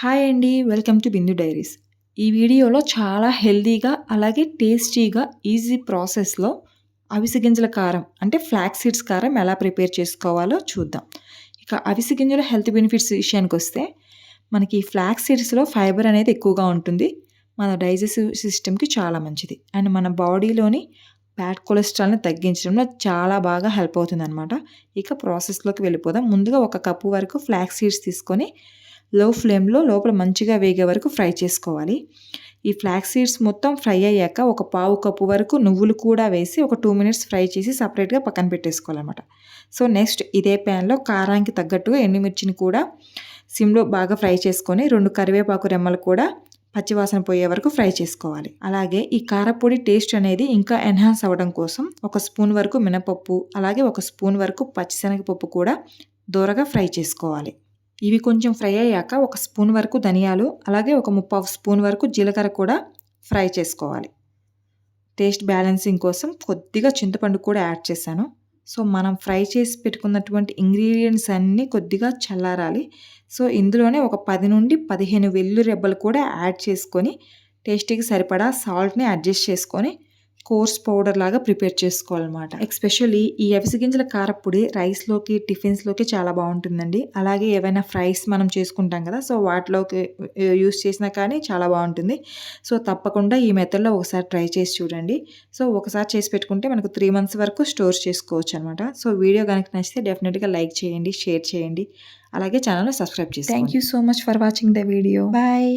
Hi అండి welcome to Bindu diaries. ఈ వీడియోలో చాలా హెల్దీగా అలాగే టేస్టీగా ఈజీ ప్రాసెస్లో అవిసె గింజల కారం అంటే ఫ్లాక్ సీడ్స్ కారం ఎలా ప్రిపేర్ చేసుకోవాలో చూద్దాం. ఇక అవిసె గింజల హెల్త్ బెనిఫిట్స్ విషయానికి వస్తే మనకి ఫ్లాక్ సీడ్స్లో ఫైబర్ అనేది ఎక్కువగా ఉంటుంది. మన డైజెస్టివ్ సిస్టమ్కి చాలా మంచిది. అండ్ మన బాడీలోని బ్యాడ్ కొలెస్ట్రాల్ని తగ్గించడంలో చాలా బాగా హెల్ప్ అవుతుంది అనమాట ఇక ప్రాసెస్లోకి వెళ్ళిపోదాం. ముందుగా ఒక కప్పు వరకు ఫ్లాక్ సీడ్స్ తీసుకొని లో ఫ్లేమ్లో లోపల మంచిగా వేగే వరకు ఫ్రై చేసుకోవాలి. ఈ ఫ్లాక్ సీడ్స్ మొత్తం ఫ్రై అయ్యాక ఒక పావు కప్పు వరకు నువ్వులు కూడా వేసి ఒక టూ మినిట్స్ ఫ్రై చేసి సపరేట్గా పక్కన పెట్టేసుకోవాలన్నమాట. సో నెక్స్ట్ ఇదే ప్యాన్లో కారానికి తగ్గట్టుగా ఎండుమిర్చిని కూడా సిమ్లో బాగా ఫ్రై చేసుకొని రెండు కరివేపాకు రెమ్మలు కూడా పచ్చివాసన పోయే వరకు ఫ్రై చేసుకోవాలి. అలాగే ఈ కారపొడి టేస్ట్ అనేది ఇంకా ఎన్హాన్స్ అవ్వడం కోసం ఒక స్పూన్ వరకు మినపప్పు అలాగే ఒక స్పూన్ వరకు పచ్చిశనగపప్పు కూడా దూరగా ఫ్రై చేసుకోవాలి. ఇవి కొంచెం ఫ్రై అయ్యాక ఒక స్పూన్ వరకు ధనియాలు అలాగే ఒక ముప్పావు స్పూన్ వరకు జీలకర్ర కూడా ఫ్రై చేసుకోవాలి. టేస్ట్ బ్యాలెన్సింగ్ కోసం కొద్దిగా చింతపండు కూడా యాడ్ చేశాను. సో మనం ఫ్రై చేసి పెట్టుకున్నటువంటి ఇంగ్రీడియంట్స్ అన్నీ కొద్దిగా చల్లారాలి. సో ఇందులోనే ఒక పది నుండి పదిహేను వెల్లు రెబ్బలు కూడా యాడ్ చేసుకొని టేస్టీకి సరిపడా సాల్ట్ని అడ్జస్ట్ చేసుకొని కోర్స్ పౌడర్ లాగా ప్రిపేర్ చేసుకోవాలన్నమాట. ఎక్స్పెషల్లీ ఈ అవిసె గింజల కారപ്പൊడి రైస్లోకి టిఫిన్స్లోకి చాలా బాగుంటుందండి. అలాగే ఏవైనా ఫ్రైస్ మనం చేసుకుంటాం కదా సో వాటిలోకి యూస్ చేసినా కానీ చాలా బాగుంటుంది. సో తప్పకుండా ఈ మెథడ్లో ఒకసారి ట్రై చేసి చూడండి. సో ఒకసారి చేసి పెట్టుకుంటే మనకు త్రీ మంత్స్ వరకు స్టోర్ చేసుకోవచ్చు అనమాట సో వీడియో కనుక నచ్చితే డెఫినెట్గా లైక్ చేయండి షేర్ చేయండి. అలాగే ఛానల్ సబ్స్క్రైబ్ చేసి thank you so much for watching the video bye